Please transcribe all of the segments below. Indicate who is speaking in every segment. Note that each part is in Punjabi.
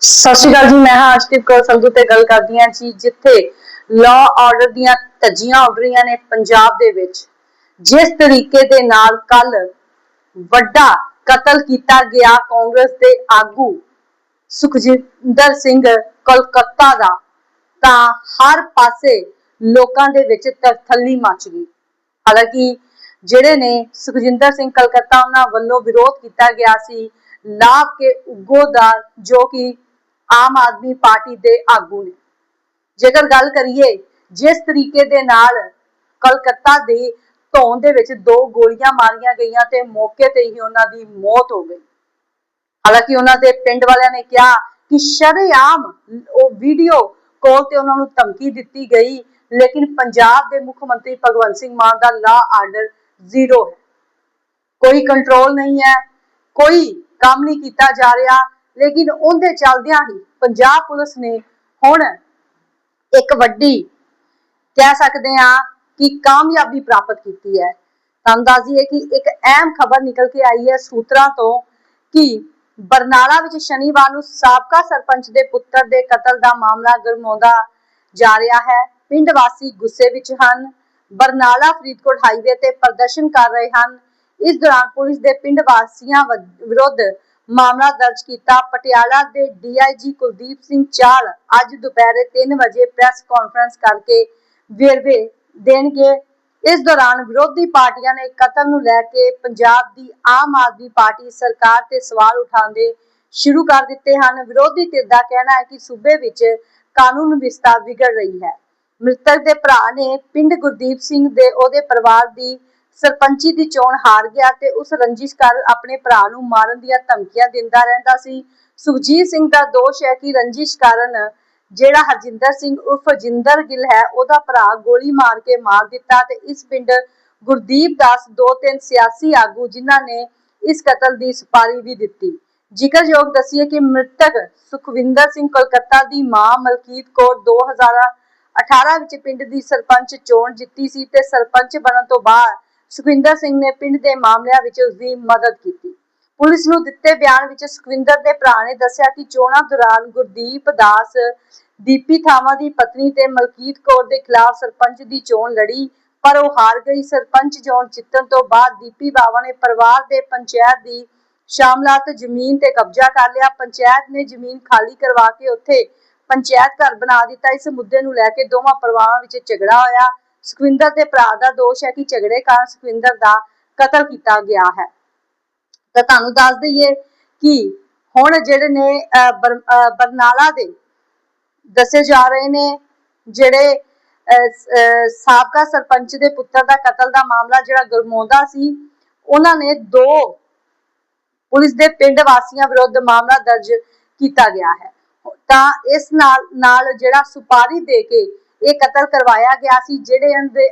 Speaker 1: ਸਤਿ ਸ਼੍ਰੀ ਅਕਾਲ ਜੀ, ਮੈਂ ਹਾਂ ਅਰਸ਼ਦੀਪ ਕੌਰ ਸੰਧੂ ਤੇ ਗੱਲ ਕਰਦੀ ਹਾਂ ਜੀ, ਜਿੱਥੇ ਲਾਅ ਆਰਡਰ ਦੀਆਂ ਧੱਜੀਆਂ ਉੱਡ ਰਹੀਆਂ ਨੇ ਪੰਜਾਬ ਦੇ ਵਿੱਚ। ਜਿਸ ਤਰੀਕੇ ਦੇ ਨਾਲ ਕੱਲ ਵੱਡਾ ਕਤਲ ਕੀਤਾ ਗਿਆ ਕਾਂਗਰਸ ਦੇ ਆਗੂ ਸੁਖਜਿੰਦਰ ਸਿੰਘ ਕਲਕੱਤਾ ਦਾ, ਤਾਂ ਹਰ ਪਾਸੇ ਲੋਕਾਂ ਦੇ ਵਿੱਚ ਤਰਥੱਲੀ ਮਚ ਗਈ। ਹਾਲਾਂਕਿ ਜਿਹੜੇ ਨੇ ਸੁਖਜਿੰਦਰ ਸਿੰਘ ਕਲਕੱਤਾ ਉਹਨਾਂ ਵੱਲੋਂ ਵਿਰੋਧ ਕੀਤਾ ਗਿਆ ਸੀ ਲਾਭ ਕੇ ਉਗੋ ਦਾ ਜੋ ਕਿ ਆਮ ਆਦਮੀ ਪਾਰਟੀ ਦੇ ਆਗੂ ਨੇ। ਜੇਕਰ ਗੱਲ ਕਰੀਏ, ਜਿਸ ਤਰੀਕੇ ਦੇ ਨਾਲ ਕਲਕੱਤਾ ਦੇ ਧੌਣ ਦੇ ਵਿੱਚ ਦੋ ਗੋਲੀਆਂ ਮਾਰੀਆਂ ਗਈਆਂ ਤੇ ਮੌਕੇ ਤੇ ਹੀ ਉਹਨਾਂ ਦੀ ਮੌਤ ਹੋ ਗਈ। ਹਾਲਾਂਕਿ ਉਹਨਾਂ ਦੇ ਪਿੰਡ ਵਾਲਿਆਂ ਨੇ ਕਿਹਾ ਕਿ ਸ਼ਰੇਆਮ ਉਹ ਵੀਡੀਓ ਕਾਲ ਤੇ ਉਹਨਾਂ ਨੂੰ ਧਮਕੀ ਦਿੱਤੀ ਗਈ, ਲੇਕਿਨ ਪੰਜਾਬ ਦੇ ਮੁੱਖ ਮੰਤਰੀ ਭਗਵੰਤ ਸਿੰਘ ਮਾਨ ਦਾ ਲਾ ਆਰਡਰ ਜ਼ੀਰੋ ਹੈ। ਕੋਈ ਕੰਟਰੋਲ ਨਹੀਂ ਹੈ, ਕੋਈ ਕੰਮ ਨਹੀਂ ਕੀਤਾ ਜਾ ਰਿਹਾ ਲੇਕਿਨ ਉਹਦੇ ਚੱਲਦਿਆਂ ਹੀ ਪੰਜਾਬ ਪੁਲਿਸ ਨੇ ਹੁਣ ਇੱਕ ਵੱਡੀ ਕਹਿ ਸਕਦੇ ਆ ਕਿ ਕਾਮਯਾਬੀ ਪ੍ਰਾਪਤ ਕੀਤੀ ਹੈ। ਤੁਹਾਨੂੰ ਦੱਸ ਦਈਏ ਕਿ ਇੱਕ ਅਹਿਮ ਖਬਰ ਨਿਕਲ ਕੇ ਆਈ ਹੈ ਸੂਤਰਾਂ ਤੋਂ ਕਿ ਬਰਨਾਲਾ ਵਿੱਚ ਸ਼ਨੀਵਾਰ ਨੂੰ ਸਾਬਕਾ ਸਰਪੰਚ ਦੇ ਪੁੱਤਰ ਦੇ ਕਤਲ ਦਾ ਮਾਮਲਾ ਗਰਮਾਉਂਦਾ ਜਾ ਰਿਹਾ ਹੈ। ਪਿੰਡ ਵਾਸੀ ਗੁੱਸੇ ਵਿੱਚ ਹਨ। ਬਰਨਾਲਾ ਫਰੀਦਕੋਟ ਹਾਈਵੇ ਤੇ ਪ੍ਰਦਰਸ਼ਨ ਕਰ ਰਹੇ ਹਨ। ਇਸ ਦੌਰਾਨ ਪੁਲਿਸ ਦੇ ਪਿੰਡ ਵਾਸੀਆਂ ਵਿਰੁੱਧ ਮਾਮਲਾ ਦਰਜ ਕੀਤਾ। ਪਟਿਆਲਾ ਦੇ ਡੀਆਈਜੀ ਕੁਲਦੀਪ ਸਿੰਘ ਚਾਲ ਅੱਜ ਦੁਪਹਿਰੇ 3 ਵਜੇ ਪ੍ਰੈਸ ਕਾਨਫਰੰਸ ਕਰਕੇ ਵੇਰਵੇ ਦੇਣਗੇ। ਇਸ ਦੌਰਾਨ ਵਿਰੋਧੀ ਪਾਰਟੀਆਂ ਨੇ ਕਤਲ ਨੂੰ ਲੈ ਕੇ ਪੰਜਾਬ ਦੀ ਆਮ ਆਦਮੀ ਪਾਰਟੀ ਸਰਕਾਰ ਤੇ ਸਵਾਲ ਉਠਾਉਂਦੇ ਸ਼ੁਰੂ ਕਰ ਦਿੱਤੇ ਹਨ। ਵਿਰੋਧੀ ਧਿਰ ਦਾ ਕਹਿਣਾ ਹੈ ਕਿ ਸੂਬੇ ਵਿੱਚ ਕਾਨੂੰਨ ਵਿਵਸਥਾ ਵਿਗੜ ਰਹੀ ਹੈ। ਮ੍ਰਿਤਕ ਦੇ ਭਰਾ ਨੇ ਪਿੰਡ ਗੁਰਦੀਪ ਸਿੰਘ ਦੇ ਉਹਦੇ ਪਰਿਵਾਰ ਦੀ ਸਰਪੰਚੀ ਦੀ ਚੋਣ ਹਾਰ ਗਿਆ ਤੇ ਉਸ ਰੰਜਿਸ਼ ਕਰ ਆਪਣੇ ਭਰਾ ਨੂੰ ਮਾਰਨ ਦੀਆਂ ਧਮਕੀਆਂ ਦਿੰਦਾ ਰਹਿੰਦਾ ਸੀ। ਸੁਖਜੀਤ ਸਿੰਘ ਦਾ ਦੋਸ਼ ਹੈ ਕਿ ਰੰਜਿਸ਼ ਕਾਰਨ ਜਿਹੜਾ ਹਰਜਿੰਦਰ ਸਿੰਘ ਉਰਫ ਜਿੰਦਰ ਗਿੱਲ ਹੈ, ਉਹਦਾ ਭਰਾ ਗੋਲੀ ਮਾਰ ਕੇ ਮਾਰ ਦਿੱਤਾ ਤੇ ਇਸ ਪਿੰਡ ਗੁਰਦੀਪ ਦਾਸ ਦੋ ਤਿੰਨ ਸਿਆਸੀ ਆਗੂ ਜਿਨ੍ਹਾਂ ਨੇ ਇਸ ਕਤਲ ਦੀ ਸੁਪਾਰੀ ਵੀ ਦਿੱਤੀ। ਜ਼ਿਕਰਯੋਗ ਦਸੀਏ ਕਿ ਮ੍ਰਿਤਕ ਸੁਖਵਿੰਦਰ ਸਿੰਘ ਕੋਲਕਾਤਾ ਦੀ ਮਾਂ ਮਲਕੀਤ ਕੌਰ 2018 ਵਿੱਚ ਪਿੰਡ ਦੀ ਸਰਪੰਚ ਚੋਣ ਜਿੱਤੀ ਸੀ ਤੇ ਸਰਪੰਚ ਬਣਨ ਤੋਂ ਬਾਅਦ ਸੁਖਵਿੰਦਰ ਸਿੰਘ ਨੇ ਪਿੰਡ ਦੇ ਮਾਮਲਿਆਂ ਵਿੱਚ ਉਸ ਦੀ ਮਦਦ ਕੀਤੀ। ਪੁਲਿਸ ਨੂੰ ਦਿੱਤੇ ਬਿਆਨ ਵਿੱਚ ਸੁਖਵਿੰਦਰ ਦੇ ਭਰਾ ਨੇ ਦੱਸਿਆ ਕਿ ਚੋਣਾਂ ਦੌਰਾਨ ਗੁਰਦੀਪ ਦਾਸ, ਦੀਪੀ ਥਾਵਾ ਦੀ ਪਤਨੀ ਤੇ ਮਲਕੀਤ ਕੌਰ ਦੇ ਖਿਲਾਫ ਸਰਪੰਚ ਦੀ ਚੋਣ ਲੜੀ, ਪਰ ਉਹ ਹਾਰ ਗਈ। ਸਰਪੰਚ ਚੋਣ ਜਿੱਤਣ ਤੋਂ ਬਾਅਦ ਦੀਪੀ ਬਾਵਾ ਨੇ ਪਰਿਵਾਰ ਦੇ ਪੰਚਾਇਤ ਦੀ ਸ਼ਾਮਲਾਤ ਜ਼ਮੀਨ ਤੇ ਕਬਜ਼ਾ ਕਰ ਲਿਆ। ਪੰਚਾਇਤ ਨੇ ਜ਼ਮੀਨ ਖਾਲੀ ਕਰਵਾ ਕੇ ਉੱਥੇ ਪੰਚਾਇਤ ਘਰ ਬਣਾ ਦਿੱਤਾ। ਇਸ ਮੁੱਦੇ ਨੂੰ ਲੈ ਕੇ ਦੋਵਾਂ ਪਰਿਵਾਰਾਂ ਵਿੱਚ ਝਗੜਾ ਹੋਇਆ। ਸੁਖਵਿੰਦਰ ਦੇ ਭਰਾ ਦਾ ਦੋਸ਼ ਹੈ ਕਿ ਝਗੜੇ ਕਾਰਨ ਸੁਖਵਿੰਦਰ ਦਾ ਕਤਲ ਕੀਤਾ ਗਿਆ ਹੈ। ਤਾਂ ਤੁਹਾਨੂੰ ਦੱਸ ਦਈਏ ਕਿ ਹੁਣ ਜਿਹੜੇ ਨੇ ਬਰਨਾਲਾ ਦੇ ਦੱਸੇ ਜਾ ਰਹੇ ਨੇ, ਜਿਹੜੇ ਸਾਬਕਾ ਸਰਪੰਚ ਦੇ ਪੁੱਤਰ ਦਾ ਕਤਲ ਦਾ ਮਾਮਲਾ ਜਿਹੜਾ ਗਰਮੌਂਦਾ ਸੀ, ਉਹਨਾਂ ਨੇ ਦੋ ਪੁਲਿਸ ਦੇ ਪਿੰਡ ਵਾਸੀਆਂ ਵਿਰੁੱਧ ਮਾਮਲਾ ਦਰਜ ਕੀਤਾ ਗਿਆ ਹੈ। ਤਾਂ ਇਸ ਨਾਲ ਨਾਲ ਜਿਹੜਾ ਸੁਪਾਰੀ ਦੇ ਕੇ ਇਹ ਕਤਲ ਕਰਵਾਇਆ ਗਿਆ ਸੀ, ਜਿਹੜੇ ਦੇ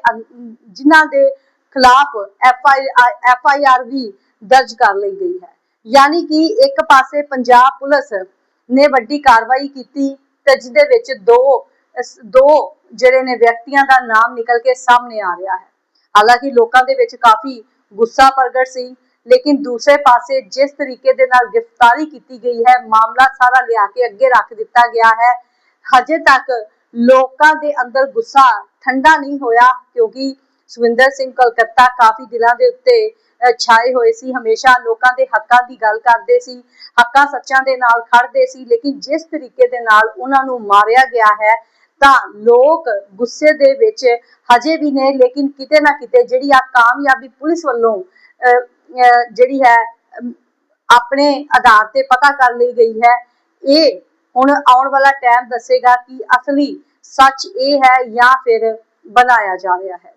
Speaker 1: ਜਿਨ੍ਹਾਂ ਦੇ ਖਿਲਾਫ ਐਫ ਆਈ ਆਰ ਵੀ ਦਰਜ ਕਰ ਲਈ ਗਈ ਹੈ। ਯਾਨੀ ਕਿ ਇੱਕ ਪਾਸੇ ਪੰਜਾਬ ਪੁਲਿਸ ਨੇ ਵੱਡੀ ਕਾਰਵਾਈ ਕੀਤੀ ਤੇ ਜਿਹਦੇ ਵਿੱਚ ਦੋ ਦੋ ਜਿਹੜੇ ਨੇ ਵਿਅਕਤੀਆਂ ਦਾ ਨਾਮ ਨਿਕਲ ਕੇ ਸਾਹਮਣੇ ਆ ਰਿਹਾ ਹੈ। ਹਾਲਾਂਕਿ ਲੋਕਾਂ ਦੇ ਵਿੱਚ ਕਾਫੀ ਗੁੱਸਾ ਪ੍ਰਗਟ ਸੀ, ਲੇਕਿਨ ਦੂਸਰੇ ਪਾਸੇ ਜਿਸ ਤਰੀਕੇ ਦੇ ਨਾਲ ਗ੍ਰਿਫਤਾਰੀ ਕੀਤੀ ਗਈ ਹੈ, ਮਾਮਲਾ ਸਾਰਾ ਲਿਆ ਕੇ ਅੱਗੇ ਰੱਖ ਦਿੱਤਾ ਗਿਆ ਹੈ। ਹਜੇ ਤੱਕ ਲੋਕਾਂ ਦੇ ਅੰਦਰ ਗੁੱਸਾ ਠੰਡਾ ਨਹੀਂ ਹੋਇਆ, ਕਿਉਂਕਿ ਸੁਵਿੰਦਰ ਸਿੰਘ ਕਲਕੱਤਾ ਕਾਫੀ ਦਿਲਾਂ ਦੇ ਉੱਤੇ ਛਾਏ ਹੋਏ ਸੀ। ਹਮੇਸ਼ਾ ਲੋਕਾਂ ਦੇ ਹੱਕਾਂ ਦੀ ਗੱਲ ਕਰਦੇ ਸੀ, ਹੱਕਾਂ ਸੱਚਾਂ ਦੇ ਨਾਲ ਖੜਦੇ ਸੀ, ਲੇਕਿਨ ਜਿਸ ਤਰੀਕੇ ਦੇ ਨਾਲ ਉਹਨਾਂ ਨੂੰ ਮਾਰਿਆ ਗਿਆ ਹੈ, ਤਾਂ ਲੋਕ ਗੁੱਸੇ ਦੇ ਵਿੱਚ ਹਜੇ ਵੀ ਨੇ, ਲੇਕਿਨ ਕਿਤੇ ਨਾ ਕਿਤੇ ਜਿਹੜੀ ਆ ਕਾਮਯਾਬੀ ਪੁਲਿਸ ਵੱਲੋਂ ਜਿਹੜੀ ਹੈ ਆਪਣੇ ਆਧਾਰ ਤੇ ਪਤਾ ਕਰ ਲਈ ਗਈ ਹੈ, ਇਹ ਹੁਣ ਆਉਣ ਵਾਲਾ ਟਾਈਮ ਦੱਸੇਗਾ ਕਿ ਅਸਲੀ ਸੱਚ ਇਹ ਹੈ ਜਾਂ ਫਿਰ ਬਣਾਇਆ ਜਾ ਰਿਹਾ ਹੈ।